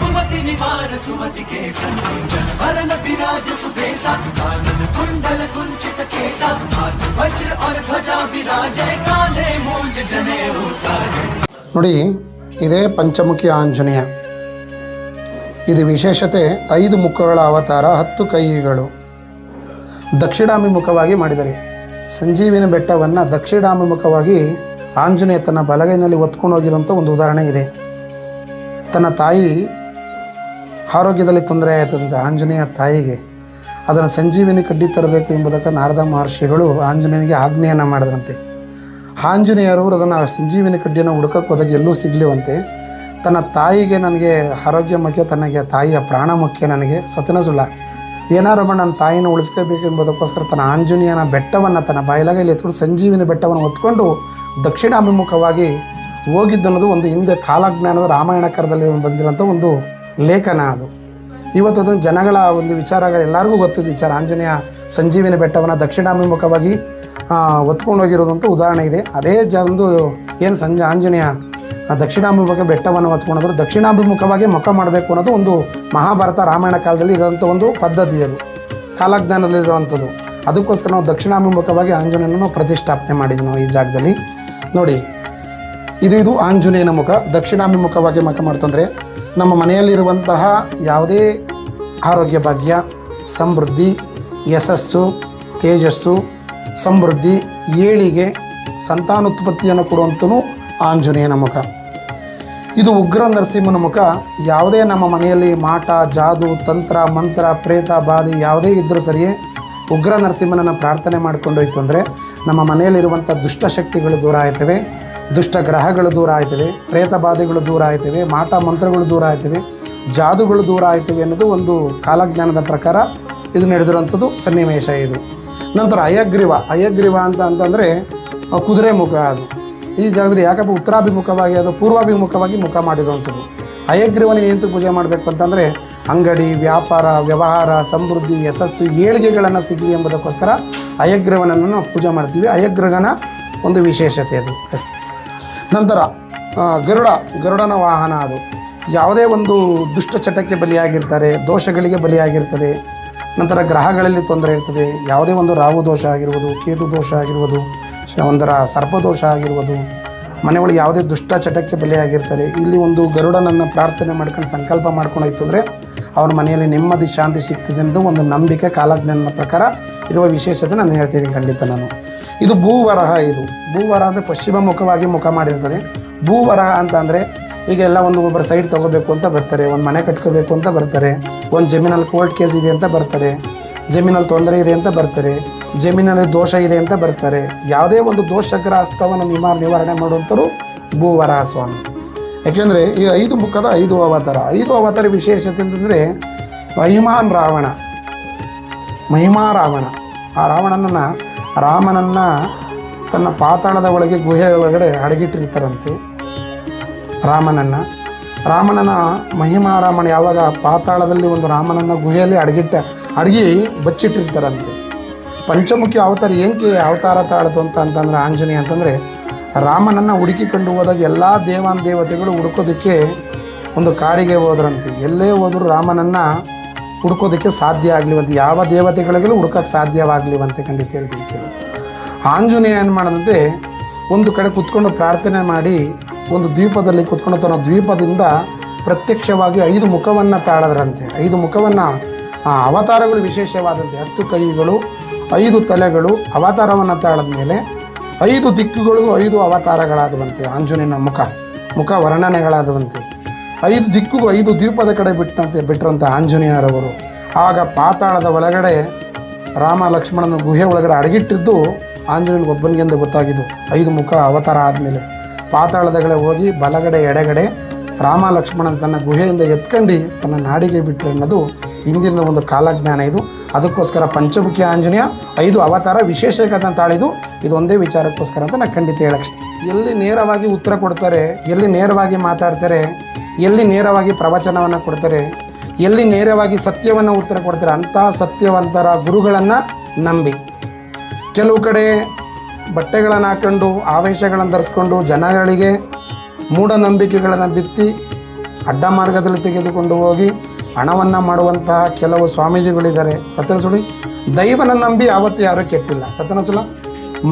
ಕುಮತಿ ನಿವಾರ ಸುಮತಿ ಕೇಸ. ವಿರಾಜ ಕಾನನ ಕುಂಡಲ ಕುಂಚಿತ ಕೇಸ. ವಜ್ರ ಅರ ಧ್ವಜ ವಿರಾಜ, ಕಾಲೆ ನೋಡಿ, ಇದೇ ಪಂಚಮುಖಿ ಆಂಜನೇಯ. ಇದು ವಿಶೇಷತೆ ಐದು ಮುಖಗಳ ಅವತಾರ, ಹತ್ತು ಕೈಗಳು. ದಕ್ಷಿಣಾಭಿಮುಖವಾಗಿ ಮಾಡಿದರೆ. ಸಂಜೀವಿನ ಬೆಟ್ಟವನ್ನು ದಕ್ಷಿಣಾಭಿಮುಖವಾಗಿ ಆಂಜನೇಯ ತನ್ನ ಬಲಗೈನಲ್ಲಿ ಹೊತ್ಕೊಂಡು ಒಂದು ಉದಾಹರಣೆ ಇದೆ. ತನ್ನ ತಾಯಿ ಆರೋಗ್ಯದಲ್ಲಿ ತೊಂದರೆ ಆಯಿತಂತೆ ಆಂಜನೇಯ ತಾಯಿಗೆ. ಅದನ್ನು ಸಂಜೀವಿನಿ ಕಡ್ಡಿ ತರಬೇಕು ಎಂಬುದಕ್ಕೆ ನಾರದ ಮಹರ್ಷಿಗಳು ಆಂಜನೇಯನಿಗೆ ಆಜ್ಞೆಯನ್ನು ಮಾಡಿದ್ರಂತೆ. ಆಂಜನೇಯರವರು ಅದನ್ನು ಸಂಜೀವಿನಿ ಕಡ್ಡಿಯನ್ನು ಹುಡುಕಕ್ಕೆ ಹೋದಾಗ ಎಲ್ಲೂ ಸಿಗಲಿವಂತೆ. ತನ್ನ ತಾಯಿಗೆ ನನಗೆ ಆರೋಗ್ಯ ಮುಖ್ಯ, ತನಗೆ ತಾಯಿಯ ಪ್ರಾಣ ಮುಖ್ಯ, ನನಗೆ ಸತನ ಸುಳ್ಳ. ಏನಾರು ನನ್ನ ತಾಯಿನ ಉಳಿಸ್ಕೋಬೇಕು ಎಂಬುದಕ್ಕೋಸ್ಕರ ತನ್ನ ಆಂಜನೇಯನ ಬೆಟ್ಟವನ್ನು ತನ್ನ ಬಾಯಿಲಾಗಲ್ಲಿ ಎತ್ಕೊಂಡು ಸಂಜೀವಿನಿ ಬೆಟ್ಟವನ್ನು ಹೊತ್ಕೊಂಡು ದಕ್ಷಿಣಾಭಿಮುಖವಾಗಿ ಹೋಗಿದ್ದನ್ನೋದು ಒಂದು ಹಿಂದೆ ಕಾಲಜ್ಞಾನದ ರಾಮಾಯಣ ಕಾಲದಲ್ಲಿ ಬಂದಿರೋಂಥ ಒಂದು ಲೇಖನ ಅದು. ಇವತ್ತು ಅದನ್ನು ಜನಗಳ ಒಂದು ವಿಚಾರ ಎಲ್ಲರಿಗೂ ಗೊತ್ತಿದ್ದ ವಿಚಾರ. ಆಂಜನೇಯ ಸಂಜೀವಿನ ಬೆಟ್ಟವನ್ನು ದಕ್ಷಿಣಾಭಿಮುಖವಾಗಿ ಹೊತ್ಕೊಂಡು ಹೋಗಿರೋದಂತ ಉದಾಹರಣೆ ಇದೆ. ಅದೇ ಜ ಒಂದು ಏನು ಸಂಜೆ, ಆಂಜನೇಯ ದಕ್ಷಿಣಾಭಿಮುಖ ಬೆಟ್ಟವನ್ನು ಹೊತ್ಕೊಂಡ್ರು ದಕ್ಷಿಣಾಭಿಮುಖವಾಗಿ ಮುಖ ಮಾಡಬೇಕು ಅನ್ನೋದು ಒಂದು ಮಹಾಭಾರತ ರಾಮಾಯಣ ಕಾಲದಲ್ಲಿ ಇರೋಂಥ ಒಂದು ಪದ್ಧತಿ ಅದು. ಕಾಲಜ್ಞಾನದಲ್ಲಿರುವಂಥದ್ದು ಅದಕ್ಕೋಸ್ಕರ ನಾವು ದಕ್ಷಿಣಾಭಿಮುಖವಾಗಿ ಆಂಜನೇಯನ ಪ್ರತಿಷ್ಠಾಪನೆ ಮಾಡಿದ್ವಿ ನಾವು ಈ ಜಾಗದಲ್ಲಿ. ನೋಡಿ ಇದು ಇದು ಆಂಜನೇಯನ ಮುಖ. ದಕ್ಷಿಣಾಭಿಮುಖವಾಗಿ ಮುಖ ಮಾಡ್ತಂದರೆ ನಮ್ಮ ಮನೆಯಲ್ಲಿರುವಂತಹ ಯಾವುದೇ ಆರೋಗ್ಯ ಭಾಗ್ಯ, ಸಮೃದ್ಧಿ, ಯಶಸ್ಸು, ತೇಜಸ್ಸು, ಸಮೃದ್ಧಿ, ಏಳಿಗೆ ಸಂತಾನೋತ್ಪತ್ತಿಯನ್ನು ಕೊಡುವಂತೂ ಆಂಜನೇಯನ ಮುಖ. ಇದು ಉಗ್ರ ನರಸಿಂಹನ ಮುಖ. ಯಾವುದೇ ನಮ್ಮ ಮನೆಯಲ್ಲಿ ಮಾಟ, ಜಾದು, ತಂತ್ರ, ಮಂತ್ರ, ಪ್ರೇತ, ಬಾಧಿ ಯಾವುದೇ ಇದ್ದರೂ ಸರಿಯೇ ಉಗ್ರ ನರಸಿಂಹನನ್ನು ಪ್ರಾರ್ಥನೆ ಮಾಡಿಕೊಂಡೋಯ್ತು ಅಂದರೆ ನಮ್ಮ ಮನೆಯಲ್ಲಿರುವಂಥ ದುಷ್ಟಶಕ್ತಿಗಳು ದೂರ ಆಯ್ತವೆ. ದುಷ್ಟ ಗ್ರಹಗಳು ದೂರ ಆಯ್ತವೆ ಪ್ರೇತ ಬಾಧೆಗಳು ದೂರ ಆಯ್ತವೆ, ಮಾಟ ಮಂತ್ರಗಳು ದೂರ ಆಯ್ತವೆ, ಜಾದುಗಳು ದೂರ ಆಯ್ತವೆ ಅನ್ನೋದು ಒಂದು ಕಾಲಜ್ಞಾನದ ಪ್ರಕಾರ ಇದು ನಡೆದಿರುವಂಥದ್ದು ಸನ್ನಿವೇಶ ಇದು. ನಂತರ ಅಯಗ್ರೀವ ಅಯಗ್ರೀವ ಅಂತ ಅಂತಂದರೆ ಕುದುರೆ ಮುಖ ಅದು. ಈ ಜಾಗದಲ್ಲಿ ಯಾಕಪ್ಪ ಉತ್ತರಾಭಿಮುಖವಾಗಿ ಅದು ಪೂರ್ವಾಭಿಮುಖವಾಗಿ ಮುಖ ಮಾಡಿರುವಂಥದ್ದು. ಅಯಗ್ರೀವನ ನಿಂತು ಪೂಜೆ ಮಾಡಬೇಕು ಅಂತಂದರೆ ಅಂಗಡಿ, ವ್ಯಾಪಾರ, ವ್ಯವಹಾರ, ಸಮೃದ್ಧಿ, ಯಶಸ್ಸು, ಏಳಿಗೆಗಳನ್ನು ಸಿಗಲಿ ಎಂಬುದಕ್ಕೋಸ್ಕರ ಅಯಗ್ರೀವನನ್ನು ನಾವು ಪೂಜೆ ಮಾಡ್ತೀವಿ. ಅಯಗ್ರಹನ ಒಂದು ವಿಶೇಷತೆ ಅದು. ನಂತರ ಗರುಡ, ಗರುಡನ ವಾಹನ ಅದು. ಯಾವುದೇ ಒಂದು ದುಷ್ಟ ಚಟಕ್ಕೆ ಬಲಿಯಾಗಿರ್ತಾರೆ, ದೋಷಗಳಿಗೆ ಬಲಿಯಾಗಿರ್ತದೆ, ನಂತರ ಗ್ರಹಗಳಲ್ಲಿ ತೊಂದರೆ ಇರ್ತದೆ, ಯಾವುದೇ ಒಂದು ರಾಹು ದೋಷ ಆಗಿರ್ಬೋದು, ಕೇತು ದೋಷ ಆಗಿರ್ಬೋದು ಒಂದರ ಸರ್ಪದೋಷ ಆಗಿರ್ಬೋದು, ಮನೆಯೊಳಗೆ ಯಾವುದೇ ದುಷ್ಟ ಚಟಕ್ಕೆ ಬಲಿಯಾಗಿರ್ತಾರೆ, ಇಲ್ಲಿ ಒಂದು ಗರುಡನನ್ನು ಪ್ರಾರ್ಥನೆ ಮಾಡ್ಕೊಂಡು ಸಂಕಲ್ಪ ಮಾಡ್ಕೊಂಡು ಅಂದರೆ ಅವ್ರ ಮನೆಯಲ್ಲಿ ನೆಮ್ಮದಿ, ಶಾಂತಿ ಸಿಗ್ತದೆ ಎಂದು ಒಂದು ನಂಬಿಕೆ, ಕಾಲಜ್ಞಾನದ ಪ್ರಕಾರ ಇರುವ ವಿಶೇಷತೆ ನಾನು ಹೇಳ್ತಿದ್ದೀನಿ ಖಂಡಿತ ನಾನು. ಇದು ಭೂವರಹ ಇದು. ಭೂವರ ಅಂದರೆ ಪಶ್ಚಿಮ ಮುಖವಾಗಿ ಮುಖ ಮಾಡಿರ್ತದೆ. ಭೂವರಹ ಅಂತ ಅಂದರೆ ಈಗ ಎಲ್ಲ ಒಂದು ಒಬ್ಬರು ಸೈಡ್ ತೊಗೋಬೇಕು ಅಂತ ಬರ್ತಾರೆ, ಒಂದು ಮನೆ ಕಟ್ಕೋಬೇಕು ಅಂತ ಬರ್ತಾರೆ, ಒಂದು ಜಮೀನಲ್ಲಿ ಕೋರ್ಟ್ ಕೇಸ್ ಇದೆ ಅಂತ ಬರ್ತಾರೆ, ಜಮೀನಲ್ಲಿ ತೊಂದರೆ ಇದೆ ಅಂತ ಬರ್ತಾರೆ, ಜಮೀನಲ್ಲಿ ದೋಷ ಇದೆ ಅಂತ ಬರ್ತಾರೆ. ಯಾವುದೇ ಒಂದು ದೋಷಗ್ರಹಸ್ತವನ್ನು ನಿವಾರ ನಿವಾರಣೆ ಮಾಡುವಂಥವ್ರು ಭೂವರಹ ಸ್ವಾಮಿ. ಯಾಕೆಂದರೆ ಈ ಐದು ಮುಖದ ಐದು ಅವತಾರ. ಐದು ಅವತಾರ ವಿಶೇಷತೆ ಅಂತಂದರೆ ಮಹಿಮಾನ್ ರಾವಣ. ಮಹಿಮಾ ರಾವಣ. ಆ ರಾವಣನನ್ನು, ರಾಮನನ್ನು ತನ್ನ ಪಾತಾಳದ ಒಳಗೆ, ಗುಹೆ ಒಳಗಡೆ ಅಡಗಿಟ್ಟಿರ್ತಾರಂತೆ ರಾಮನನ್ನು. ರಾಮನನ ಮಹಿಮಾ ರಾಮನ ಯಾವಾಗ ಪಾತಾಳದಲ್ಲಿ ಒಂದು ರಾಮನನ್ನು ಗುಹೆಯಲ್ಲಿ ಅಡಗಿಟ್ಟ, ಅಡಗಿ ಬಚ್ಚಿಟ್ಟಿರ್ತಾರಂತೆ. ಪಂಚಮುಖಿ ಅವತಾರ ಏನಕ್ಕೆ ಅವತಾರ ತಾಳದು ಅಂತ ಅಂತಂದ್ರೆ ಆಂಜನೇಯ ಅಂತಂದರೆ, ರಾಮನನ್ನು ಹುಡುಕಿಕೊಂಡು ಹೋದಾಗ ಎಲ್ಲ ದೇವಾನ್ ದೇವತೆಗಳು ಹುಡುಕೋದಕ್ಕೆ ಒಂದು ಕಾಡಿಗೆ ಹೋದ್ರಂತೆ. ಎಲ್ಲೇ ಹೋದರೂ ರಾಮನನ್ನು ಹುಡ್ಕೋದಕ್ಕೆ ಸಾಧ್ಯ ಆಗಲಿವಂತೆ, ಯಾವ ದೇವತೆಗಳಿಗೂ ಹುಡ್ಕೋಕ್ಕೆ ಸಾಧ್ಯವಾಗಲಿವಂತೆ ಖಂಡಿತ ಕೇಳಿ. ಆಂಜನೇಯ ಏನು ಮಾಡದಂತೆ, ಒಂದು ಕಡೆ ಕುತ್ಕೊಂಡು ಪ್ರಾರ್ಥನೆ ಮಾಡಿ, ಒಂದು ದ್ವೀಪದಲ್ಲಿ ಕುತ್ಕೊಂಡು ತನ್ನ ದ್ವೀಪದಿಂದ ಪ್ರತ್ಯಕ್ಷವಾಗಿ ಐದು ಮುಖವನ್ನು ತಾಳದ್ರಂತೆ. ಐದು ಮುಖವನ್ನು, ಆ, ಅವತಾರಗಳು ವಿಶೇಷವಾದಂತೆ. ಹತ್ತು ಕೈಗಳು, ಐದು ತಲೆಗಳು ಅವತಾರವನ್ನು ತಾಳದ ಮೇಲೆ ಐದು ದಿಕ್ಕುಗಳಿಗೂ ಐದು ಅವತಾರಗಳಾದವಂತೆ. ಆಂಜನೇಯನ ಮುಖ ಮುಖ ವರ್ಣನೆಗಳಾದವಂತೆ. ಐದು ದಿಕ್ಕಿಗೂ ಐದು ದ್ವೀಪದ ಕಡೆ ಬಿಟ್ಟಂತೆ ಬಿಟ್ಟರಂತೆ ಆಂಜನೇಯರವರು. ಆಗ ಪಾತಾಳದ ಒಳಗಡೆ ರಾಮ ಲಕ್ಷ್ಮಣನ ಗುಹೆ ಒಳಗಡೆ ಅಡಗಿಟ್ಟಿದ್ದು ಆಂಜನೇಯನಿಗೊಬ್ಬನಿಗೆಂದು ಗೊತ್ತಾಗಿದ್ದು. ಐದು ಮುಖ ಅವತಾರ ಆದಮೇಲೆ ಪಾತಾಳದಗಡೆ ಹೋಗಿ ಬಲಗಡೆ ಎಡಗಡೆ ರಾಮ ಲಕ್ಷ್ಮಣನ ತನ್ನ ಗುಹೆಯಿಂದ ಎತ್ಕೊಂಡು ತನ್ನ ನಾಡಿಗೆ ಬಿಟ್ಟರು ಅನ್ನೋದು ಹಿಂದಿನ ಒಂದು ಕಾಲಜ್ಞಾನ ಇದು. ಅದಕ್ಕೋಸ್ಕರ ಪಂಚಮುಖಿ ಆಂಜನೇಯ, ಐದು ಅವತಾರ ವಿಶೇಷತೆ ತಾಳಿದು ಇದು ಒಂದೇ ವಿಚಾರಕ್ಕೋಸ್ಕರ ಅಂತ ನಾನು ಖಂಡಿತ ಹೇಳಕ್ಕೆ ಎಲ್ಲಿ ನೇರವಾಗಿ ಉತ್ತರ ಕೊಡ್ತಾರೆ, ಎಲ್ಲಿ ನೇರವಾಗಿ ಮಾತಾಡ್ತಾರೆ ಎಲ್ಲಿ ನೇರವಾಗಿ ಪ್ರವಚನವನ್ನು ಕೊಡ್ತಾರೆ, ಎಲ್ಲಿ ನೇರವಾಗಿ ಸತ್ಯವನ್ನು ಉತ್ತರ ಕೊಡ್ತಾರೆ ಅಂತಹ ಸತ್ಯವಂತರ ಗುರುಗಳನ್ನು ನಂಬಿ. ಕೆಲವು ಕಡೆ ಬಟ್ಟೆಗಳನ್ನು ಹಾಕ್ಕೊಂಡು ಆವೇಶಗಳನ್ನು ಧರಿಸ್ಕೊಂಡು, ಜನಗಳಿಗೆ ಮೂಢನಂಬಿಕೆಗಳನ್ನು ಬಿತ್ತಿ, ಅಡ್ಡ ಮಾರ್ಗದಲ್ಲಿ ತೆಗೆದುಕೊಂಡು ಹೋಗಿ ಹಣವನ್ನು ಮಾಡುವಂತಹ ಕೆಲವು ಸ್ವಾಮೀಜಿಗಳಿದ್ದಾರೆ. ಸತ್ಯನಸುಳಿ ದೈವನ ನಂಬಿ ಯಾವತ್ತೂ ಯಾರೂ ಕೆಟ್ಟಿಲ್ಲ. ಸತ್ಯನ ಸುಳ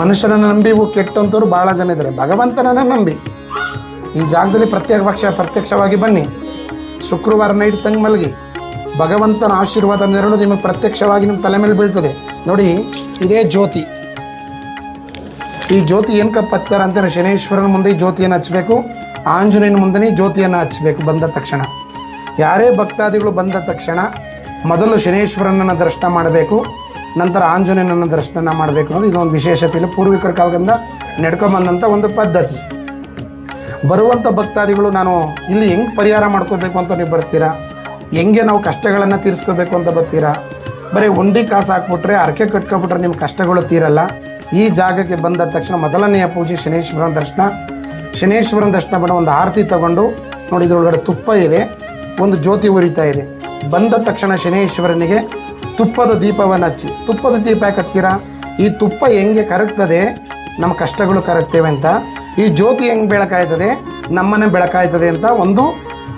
ಮನುಷ್ಯನನ್ನು ನಂಬಿಗೂ ಕೆಟ್ಟಂಥವ್ರು ಭಾಳ ಜನ ಇದ್ದಾರೆ. ಭಗವಂತನನ್ನು ನಂಬಿ. ಈ ಜಾಗದಲ್ಲಿ ಪ್ರತ್ಯಕ್ಷ ಪ್ರತ್ಯಕ್ಷವಾಗಿ ಬನ್ನಿ. ಶುಕ್ರವಾರ ನೈಟ್ ತಂಗ್ ಮಲಗಿ. ಭಗವಂತನ ಆಶೀರ್ವಾದ ನೆರಳು ನಿಮಗೆ ಪ್ರತ್ಯಕ್ಷವಾಗಿ ನಿಮ್ಮ ತಲೆ ಮೇಲೆ ಬೀಳ್ತದೆ. ನೋಡಿ, ಇದೇ ಜ್ಯೋತಿ. ಈ ಜ್ಯೋತಿ ಏನಕ್ಕೆ ಹಚ್ಚಾರ ಅಂತಾರೆ ಶನೇಶ್ವರನ ಮುಂದೆ ಜ್ಯೋತಿಯನ್ನು ಹಚ್ಚಬೇಕು ಆಂಜನೇಯನ ಮುಂದೆ ಜ್ಯೋತಿಯನ್ನು ಹಚ್ಚಬೇಕು ಬಂದ ತಕ್ಷಣ. ಯಾರೇ ಭಕ್ತಾದಿಗಳು ಬಂದ ತಕ್ಷಣ ಮೊದಲು ಶನೇಶ್ವರನನ್ನು ದರ್ಶನ ಮಾಡಬೇಕು, ನಂತರ ಆಂಜನೇಯನನ್ನು ದರ್ಶನ ಮಾಡಬೇಕು ಅನ್ನೋದು ಇದೊಂದು ವಿಶೇಷತೆಯನ್ನು ಪೂರ್ವಿಕರ ಕಾಲದಿಂದ ನಡ್ಕೊಂಬಂದಂಥ ಒಂದು ಪದ್ಧತಿ. ಬರುವಂಥ ಭಕ್ತಾದಿಗಳು ನಾನು ಇಲ್ಲಿ ಹೆಂಗೆ ಪರಿಹಾರ ಮಾಡ್ಕೋಬೇಕು ಅಂತ ನೀವು ಬರ್ತೀರಾ? ಹೆಂಗೆ ನಾವು ಕಷ್ಟಗಳನ್ನು ತೀರಿಸ್ಕೋಬೇಕು ಅಂತ ಬರ್ತೀರಾ? ಬರೀ ಉಂಡಿ ಕಾಸು ಹಾಕ್ಬಿಟ್ರೆ ಅರಕೆ ಕಟ್ಕೊಬಿಟ್ರೆ ನಿಮ್ಮ ಕಷ್ಟಗಳು ತೀರಲ್ಲ. ಈ ಜಾಗಕ್ಕೆ ಬಂದ ತಕ್ಷಣ ಮೊದಲನೆಯ ಪೂಜೆ ಶನೇಶ್ವರನ ದರ್ಶನ. ಶನೇಶ್ವರನ ದರ್ಶನ ಬಣ್ಣ ಒಂದು ಆರತಿ ತಗೊಂಡು ನೋಡಿ ಇದರೊಳಗಡೆ ತುಪ್ಪ ಇದೆ, ಒಂದು ಜ್ಯೋತಿ ಉರಿತಾ ಇದೆ. ಬಂದ ತಕ್ಷಣ ಶನೇಶ್ವರನಿಗೆ ತುಪ್ಪದ ದೀಪವನ್ನು ಹಚ್ಚಿ. ತುಪ್ಪದ ದೀಪ ಯಾಕೆ ಹತ್ತೀರಾ ಈ ತುಪ್ಪ ಹೆಂಗೆ ಕರಗ್ತದೆ? ನಮ್ಮ ಕಷ್ಟಗಳು ಕರಗ್ತೇವೆ ಅಂತ. ಈ ಜ್ಯೋತಿ ಹೆಂಗೆ ಬೆಳಕಾಯ್ತದೆ? ನಮ್ಮನೆ ಬೆಳಕಾಯ್ತದೆ ಅಂತ ಒಂದು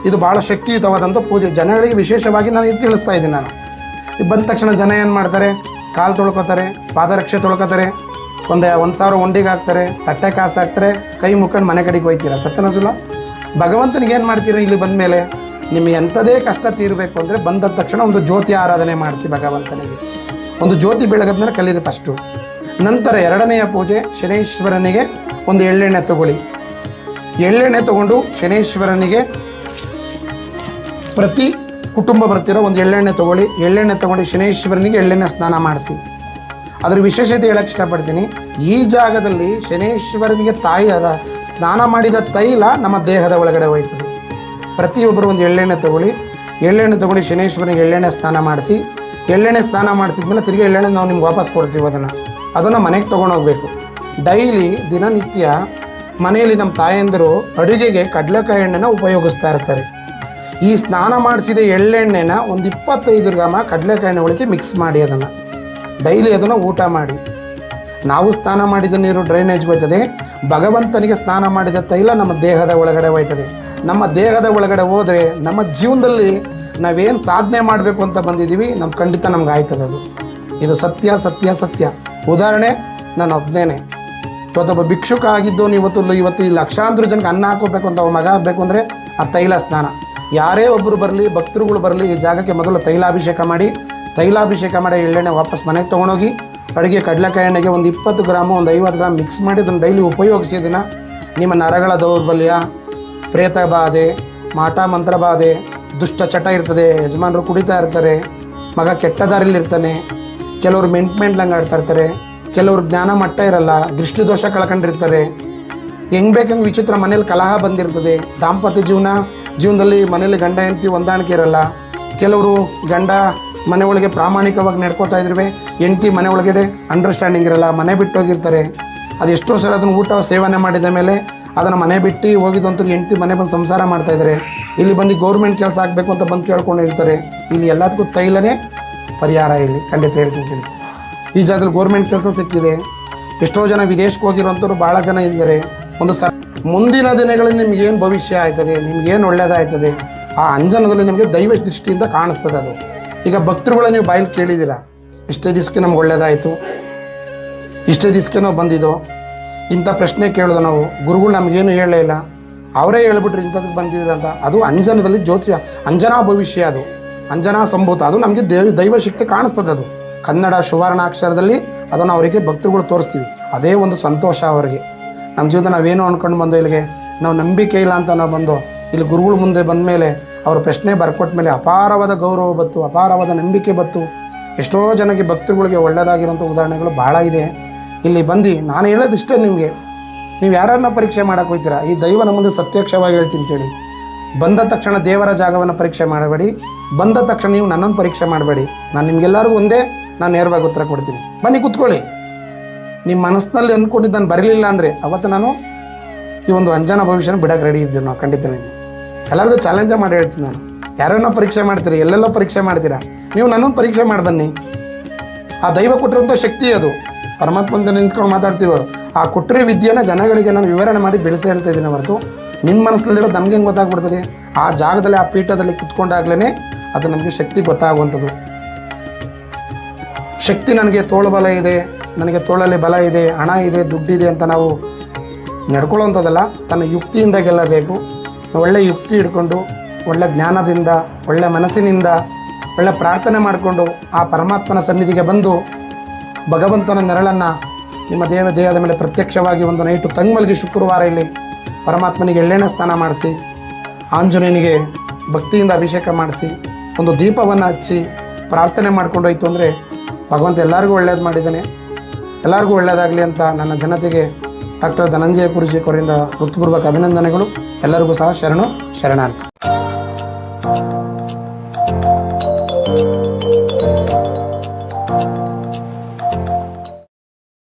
ಇದು ಭಾಳ ಶಕ್ತಿಯುತವಾದಂಥ ಪೂಜೆ. ಜನಗಳಿಗೆ ವಿಶೇಷವಾಗಿ ನಾನು ಇದು ತಿಳಿಸ್ತಾ ಇದ್ದೀನಿ ನಾನು. ಬಂದ ತಕ್ಷಣ ಜನ ಏನು ಮಾಡ್ತಾರೆ? ಕಾಲು ತೊಳ್ಕೊತಾರೆ, ಪಾದರಕ್ಷೆ ತೊಳ್ಕೊತಾರೆ, ಒಂದು ಒಂದು ಸಾವಿರ ಉಂಡಿಗೆ ಹಾಕ್ತಾರೆ, ತಟ್ಟೆ ಕಾಸು ಹಾಕ್ತಾರೆ, ಕೈ ಮುಕ್ಕೊಂಡು ಮನೆ ಕಡೆಗೆ ಹೋಯ್ತೀರಾ? ಸತ್ಯನಸುಲ ಭಗವಂತನಿಗೆ ಏನು ಮಾಡ್ತೀರಾ ಇಲ್ಲಿ ಬಂದ ಮೇಲೆ? ನಿಮಗೆ ಎಂಥದೇ ಕಷ್ಟ ತೀರಬೇಕು ಅಂದರೆ ಬಂದ ತಕ್ಷಣ ಒಂದು ಜ್ಯೋತಿ ಆರಾಧನೆ ಮಾಡಿಸಿ ಭಗವಂತನಿಗೆ. ಒಂದು ಜ್ಯೋತಿ ಬೆಳಗೋದನ್ನ ಕಲೀರಿ ಫಸ್ಟು ನಂತರ ಎರಡನೆಯ ಪೂಜೆ ಶನೇಶ್ವರನಿಗೆ ಒಂದು ಎಳ್ಳೆಣ್ಣೆ ತಗೊಳ್ಳಿ. ಎಳ್ಳೆಣ್ಣೆ ತಗೊಂಡು ಶನೇಶ್ವರನಿಗೆ ಪ್ರತಿ ಕುಟುಂಬ ಬರ್ತಿರೋ ಒಂದು ಎಳ್ಳೆಣ್ಣೆ ತಗೊಳ್ಳಿ. ಎಳ್ಳೆಣ್ಣೆ ತಗೊಂಡು ಶನೇಶ್ವರನಿಗೆ ಎಳ್ಳೆಣ್ಣೆ ಸ್ನಾನ ಮಾಡಿಸಿ. ಅದ್ರ ವಿಶೇಷತೆ ಹೇಳಕ್ಕೆ ಇಷ್ಟಪಡ್ತೀನಿ. ಈ ಜಾಗದಲ್ಲಿ ಶನೇಶ್ವರನಿಗೆ ತಾಯಿ ಅದ ಸ್ನಾನ ಮಾಡಿದ ತೈಲ ನಮ್ಮ ದೇಹದ ಒಳಗಡೆ ಹೋಯ್ತದೆ. ಪ್ರತಿಯೊಬ್ಬರು ಒಂದು ಎಳ್ಳೆಣ್ಣೆ ತಗೊಳ್ಳಿ. ಎಳ್ಳೆಣ್ಣೆ ತಗೊಂಡು ಶನೇಶ್ವರನಿಗೆ ಎಳ್ಳೆಣ್ಣೆ ಸ್ನಾನ ಮಾಡಿಸಿ. ಎಳ್ಳೆಣ್ಣೆ ಸ್ನಾನ ಮಾಡಿಸಿದ್ಮೇಲೆ ತಿರುಗಿ ಎಳ್ಳೆಣ್ಣೆ ನಾವು ನಿಮ್ಗೆ ವಾಪಸ್ ಕೊಡ್ತೀವಿ ಅದನ್ನು. ಅದನ್ನು ಮನೆಗೆ ತೊಗೊಂಡೋಗ್ಬೇಕು ಡೈಲಿ ದಿನನಿತ್ಯ ಮನೆಯಲ್ಲಿ ನಮ್ಮ ತಾಯಂದಿರು ಅಡುಗೆಗೆ ಕಡಲೆಕಾಯಿ ಎಣ್ಣೆನ ಉಪಯೋಗಿಸ್ತಾ ಇರ್ತಾರೆ. ಈ ಸ್ನಾನ ಮಾಡಿಸಿದ ಎಳ್ಳೆಣ್ಣೆನ ಒಂದು ಇಪ್ಪತ್ತೈದು ಗ್ರಾಮ ಕಡಲೆಕಾಯಿ ಎಣ್ಣೆ ಒಳಗೆ ಮಿಕ್ಸ್ ಮಾಡಿ ಅದನ್ನು. ಡೈಲಿ ಅದನ್ನು ಊಟ ಮಾಡಿ. ನಾವು ಸ್ನಾನ ಮಾಡಿದ ನೀರು ಡ್ರೈನೇಜ್ ಹೋಯ್ತದೆ. ಭಗವಂತನಿಗೆ ಸ್ನಾನ ಮಾಡಿದ ತೈಲ ನಮ್ಮ ದೇಹದ ಒಳಗಡೆ ಹೋಯ್ತದೆ. ನಮ್ಮ ದೇಹದ ಒಳಗಡೆ ಹೋದರೆ ನಮ್ಮ ಜೀವನದಲ್ಲಿ ನಾವೇನು ಸಾಧನೆ ಮಾಡಬೇಕು ಅಂತ ಬಂದಿದ್ದೀವಿ ನಮ್ಮ ಖಂಡಿತ ನಮ್ಗೆ ಆಯ್ತದೆ ಅದು. ಇದು ಸತ್ಯ ಸತ್ಯ ಸತ್ಯ. ಉದಾಹರಣೆ, ನಾನು ಒಬ್ಬನೇನೆ ಇವತ್ತೊಬ್ಬ ಭಿಕ್ಷುಕ ಆಗಿದ್ದು ಇವತ್ತು ಇವತ್ತು ಈ ಲಕ್ಷಾಂತರ ಜನಕ್ಕೆ ಅನ್ನ ಹಾಕೋಬೇಕು ಅಂತ ಮಗ ಆಗಬೇಕು ಅಂದರೆ ಆ ತೈಲ ಸ್ನಾನ. ಯಾರೇ ಒಬ್ಬರು ಬರಲಿ, ಭಕ್ತರುಗಳು ಬರಲಿ ಈ ಜಾಗಕ್ಕೆ ಮೊದಲು ತೈಲಾಭಿಷೇಕ ಮಾಡಿ ತೈಲಾಭಿಷೇಕ ಮಾಡಿ ಎಳ್ಳೆಣ್ಣೆ ವಾಪಸ್ ಮನೆಗೆ ತೊಗೊಂಡೋಗಿ, ಅಡುಗೆ ಕಡಲೆಕಾಯಿ ಎಣ್ಣೆಗೆ ಒಂದು ಇಪ್ಪತ್ತು ಗ್ರಾಮು, ಒಂದು ಐವತ್ತು ಗ್ರಾಮ್ ಮಿಕ್ಸ್ ಮಾಡಿ ಅದನ್ನು ಡೈಲಿ ಉಪಯೋಗಿಸಿ ಅದನ್ನು ನಿಮ್ಮ ನರಗಳ ದೌರ್ಬಲ್ಯ ಪ್ರೇತ ಬಾಧೆ ಮಾಟ ಮಂತ್ರ ಬಾಧೆ ದುಷ್ಟ ಚಟ ಇರ್ತದೆ, ಯಜಮಾನರು ಕುಡಿತಾ ಇರ್ತಾರೆ, ಮಗ ಕೆಟ್ಟ ದಾರಿಲಿ ಇರ್ತಾನೆ. ಕೆಲವರು ಮೆಂಟ್ ಮೆಂಟ್ಲಂಗೆ ಆಡ್ತಾ ಇರ್ತಾರೆ, ಕೆಲವರು ಜ್ಞಾನ ಮಟ್ಟ ಇರಲ್ಲ, ದೃಷ್ಟಿದೋಷ ಕಳ್ಕೊಂಡಿರ್ತಾರೆ. ಹೆಂಗ್ ಬೇಕಂಗೆ ವಿಚಿತ್ರ ಮನೇಲಿ ಕಲಹ ಬಂದಿರ್ತದೆ. ದಾಂಪತ್ಯ ಜೀವನ, ಜೀವನದಲ್ಲಿ ಮನೇಲಿ ಗಂಡ, ಹೆಂಡತಿ ಹೊಂದಾಣಿಕೆ ಇರಲ್ಲ. ಕೆಲವರು ಗಂಡ ಮನೆ ಒಳಗೆ ಪ್ರಾಮಾಣಿಕವಾಗಿ ನಡ್ಕೋತಾ ಇದ್ರೆ ಹೆಂಡತಿ ಮನೆ ಒಳಗಡೆ ಅಂಡರ್ಸ್ಟ್ಯಾಂಡಿಂಗ್ ಇರಲ್ಲ, ಮನೆ ಬಿಟ್ಟು ಹೋಗಿರ್ತಾರೆ. ಅದು ಎಷ್ಟೋ ಸಲ ಅದನ್ನು ಊಟ, ಸೇವನೆ ಮಾಡಿದ ಮೇಲೆ ಅದನ್ನು ಮನೆ ಬಿಟ್ಟು ಹೋಗಿದಂತೂ ಹೆಂಡತಿ ಮನೆ ಬಂದು ಸಂಸಾರ ಮಾಡ್ತಾಯಿದ್ದಾರೆ ಇಲ್ಲಿ ಬಂದು ಗೌರ್ಮೆಂಟ್ ಕೆಲಸ ಆಗಬೇಕು ಅಂತ ಬಂದು ಕೇಳ್ಕೊಂಡಿರ್ತಾರೆ. ಇಲ್ಲಿ ಎಲ್ಲದಕ್ಕೂ ತೈಲನೇ ಪರಿಹಾರ ಇಲ್ಲಿ, ಖಂಡಿತ ಹೇಳ್ತೀನಿ ಕೇಳಿ. ಈ ಜಾಗದಲ್ಲಿ ಗೋರ್ಮೆಂಟ್ ಕೆಲಸ ಸಿಕ್ಕಿದೆ. ಎಷ್ಟೋ ಜನ ವಿದೇಶಕ್ಕೆ ಹೋಗಿರುವಂಥವ್ರು ಭಾಳ ಜನ ಇದ್ದಾರೆ. ಒಂದು ಸ ಮುಂದಿನ ದಿನಗಳಲ್ಲಿ ನಿಮ್ಗೇನು ಭವಿಷ್ಯ ಆಯ್ತದೆ ನಿಮ್ಗೇನು ಒಳ್ಳೇದಾಯ್ತದೆ, ಆ ಅಂಜನದಲ್ಲಿ ನಿಮಗೆ ದೈವ ದೃಷ್ಟಿಯಿಂದ ಕಾಣಿಸ್ತದೆ ಅದು. ಈಗ ಭಕ್ತರುಗಳ ನೀವು ಬಾಯಲ್ಲಿ ಕೇಳಿದ್ದೀರಾ, ಇಷ್ಟೇ ದಿವಸಕ್ಕೆ ನಮ್ಗೆ ಒಳ್ಳೇದಾಯಿತು, ಇಷ್ಟೇ ದಿವಸಕ್ಕೆ ನಾವು ಬಂದಿದ್ದೋ? ಇಂಥ ಪ್ರಶ್ನೆ ಕೇಳೋದು ನಾವು. ಗುರುಗಳು ನಮಗೇನು ಹೇಳಲೇ ಇಲ್ಲ. ಅವರೇ ಹೇಳ್ಬಿಟ್ರು ಇಂಥದ್ದು ಬಂದಿದೆ ಅಂತ ಅದು ಅಂಜನದಲ್ಲಿ ಜ್ಯೋತಿ ಅಂಜನಾ ಭವಿಷ್ಯ ಅದು. ಅಂಜನಾ ಸಂಭೂತ. ಅದು ನಮಗೆ ದೇವ, ದೈವ ಶಕ್ತಿ ಕಾಣಿಸ್ತದೆ ಅದು. ಕನ್ನಡ ಸುವರ್ಣಾಕ್ಷರದಲ್ಲಿ ಅದನ್ನು ಅವರಿಗೆ ಭಕ್ತರುಗಳು ತೋರಿಸ್ತೀವಿ. ಅದೇ ಒಂದು ಸಂತೋಷ ಅವರಿಗೆ. ನಮ್ಮ ಜೀವನ ನಾವೇನು ಅಂದ್ಕೊಂಡು ಬಂದು ಇಲ್ಲಿಗೆ ನಾವು ನಂಬಿಕೆ ಇಲ್ಲ ಅಂತ ನಾವು ಬಂದು ಇಲ್ಲಿ ಗುರುಗಳ ಮುಂದೆ ಬಂದ ಮೇಲೆ ಅವ್ರ ಪ್ರಶ್ನೆ ಬರ್ಕೊಟ್ಟ ಮೇಲೆ ಅಪಾರವಾದ ಗೌರವ ಬತ್ತು, ಅಪಾರವಾದ ನಂಬಿಕೆ ಬತ್ತು, ಎಷ್ಟೋ ಜನಕ್ಕೆ ಭಕ್ತರುಗಳಿಗೆ ಒಳ್ಳೆಯದಾಗಿರೋಂಥ ಉದಾಹರಣೆಗಳು ಭಾಳ ಇದೆ. ಇಲ್ಲಿ ಬಂದು ನಾನು ಹೇಳೋದಿಷ್ಟೇ ನಿಮಗೆ. ನೀವು ಯಾರನ್ನ ಪರೀಕ್ಷೆ ಮಾಡಕ್ಕೆ ಹೋಗ್ತೀರಾ? ಈ ದೈವನ ಮುಂದೆ ಸತ್ಯಕ್ಷವಾಗಿ ಹೇಳ್ತೀನಿ ಕೇಳಿ. ಬಂದ ತಕ್ಷಣ ದೇವರ ಜಾಗವನ್ನು ಪರೀಕ್ಷೆ ಮಾಡಬೇಡಿ. ಬಂದ ತಕ್ಷಣ ನೀವು ನನ್ನನ್ನು ಪರೀಕ್ಷೆ ಮಾಡಬೇಡಿ. ನಾನು ನಿಮಗೆಲ್ಲರಿಗೂ ಒಂದೇ ನಾನು ನೇರವಾಗಿ ಉತ್ತರ ಕೊಡ್ತೀನಿ. ಬನ್ನಿ ಕೂತ್ಕೊಳ್ಳಿ. ನಿಮ್ಮ ಮನಸ್ಸಿನಲ್ಲಿ ಅಂದ್ಕೊಂಡಿದ್ದು ನಾನು ಬರಲಿಲ್ಲ ಅಂದರೆ ಅವತ್ತು ನಾನು ಈ ಒಂದು ಅಂಜನ ಭವಿಷ್ಯನ ಬಿಡಕ್ಕೆ ರೆಡಿ ಇದ್ದೀವಿ ನಾವು, ಖಂಡಿತ ಎಲ್ಲರಿಗೂ ಚಾಲೆಂಜೇ ಮಾಡಿ ಹೇಳ್ತೀನಿ ನಾನು. ಯಾರನ್ನೋ ಪರೀಕ್ಷೆ ಮಾಡ್ತೀರಿ, ಎಲ್ಲೆಲ್ಲೋ ಪರೀಕ್ಷೆ ಮಾಡ್ತೀರಾ? ನೀವು ನನ್ನನ್ನು ಪರೀಕ್ಷೆ ಮಾಡಿ ಬನ್ನಿ. ಆ ದೈವ ಕೊಟ್ಟಿರುವಂಥ ಶಕ್ತಿ ಅದು. ಪರಮಾತ್ಮಂದ ನಿಂತ್ಕೊಂಡು ಮಾತಾಡ್ತೀವೋ ಆ ಕೊಟ್ಟಿರೋ ವಿದ್ಯೆನ ಜನಗಳಿಗೆ ನಾನು ವಿವರಣೆ ಮಾಡಿ ಬೆಳೆಸಿ ಹೇಳ್ತಾ ಇದ್ದೀನಿ ಹೊರತು ನಿನ್ನ ಮನಸ್ಸಲ್ಲಿರೋ ನಮ್ಗೆ ಹೆಂಗೆ ಗೊತ್ತಾಗ್ಬಿಡ್ತದೆ? ಆ ಜಾಗದಲ್ಲಿ, ಆ ಪೀಠದಲ್ಲಿ ಕುತ್ಕೊಂಡಾಗ್ಲೇ ಅದು ನಮಗೆ ಶಕ್ತಿ ಗೊತ್ತಾಗುವಂಥದ್ದು. ಶಕ್ತಿ ನನಗೆ ತೋಳು ಬಲ ಇದೆ, ನನಗೆ ತೋಳಲ್ಲಿ ಬಲ ಇದೆ, ಹಣ ಇದೆ ದುಡ್ಡಿದೆ ಅಂತ ನಾವು ನಡ್ಕೊಳ್ಳೋವಂಥದ್ದಲ್ಲ ತನ್ನ ಯುಕ್ತಿಯಿಂದ ಗೆಲ್ಲಬೇಕು. ಒಳ್ಳೆ ಯುಕ್ತಿ ಹಿಡ್ಕೊಂಡು, ಒಳ್ಳೆ ಜ್ಞಾನದಿಂದ, ಒಳ್ಳೆ ಮನಸ್ಸಿನಿಂದ, ಒಳ್ಳೆ ಪ್ರಾರ್ಥನೆ ಮಾಡಿಕೊಂಡು ಆ ಪರಮಾತ್ಮನ ಸನ್ನಿಧಿಗೆ ಬಂದು ಭಗವಂತನ ನೆರಳನ್ನು ನಿಮ್ಮ ದೇವ ದೇಹದ ಮೇಲೆ ಪ್ರತ್ಯಕ್ಷವಾಗಿ ಒಂದು ನೈಟು ತಂಗ್ಮಲ್ಗಿ ಶುಕ್ರವಾರ ಇಲ್ಲಿ ಪರಮಾತ್ಮನಿಗೆ ಎಳ್ಳೆಣ್ಣೆ ಸ್ನಾನ ಮಾಡಿಸಿ, ಆಂಜನೇಯನಿಗೆ ಭಕ್ತಿಯಿಂದ ಅಭಿಷೇಕ ಮಾಡಿಸಿ, ಒಂದು ದೀಪವನ್ನು ಹಚ್ಚಿ ಪ್ರಾರ್ಥನೆ ಮಾಡ್ಕೊಂಡೋಯ್ತು ಅಂದರೆ ಭಗವಂತ ಎಲ್ಲರಿಗೂ ಒಳ್ಳೇದು ಮಾಡಿದ್ದಾನೆ. ಎಲ್ಲರಿಗೂ ಒಳ್ಳೆಯದಾಗಲಿ ಅಂತ ನನ್ನ ಜನತೆಗೆ ಡಾಕ್ಟರ್ ಧನಂಜಯ ಗುರುಜಿ ಅವರಿಂದ ಹೃತ್ಪೂರ್ವಕ ಅಭಿನಂದನೆಗಳು. ಎಲ್ಲರಿಗೂ ಸಹ ಶರಣು, ಶರಣಾರ್ಥಿ.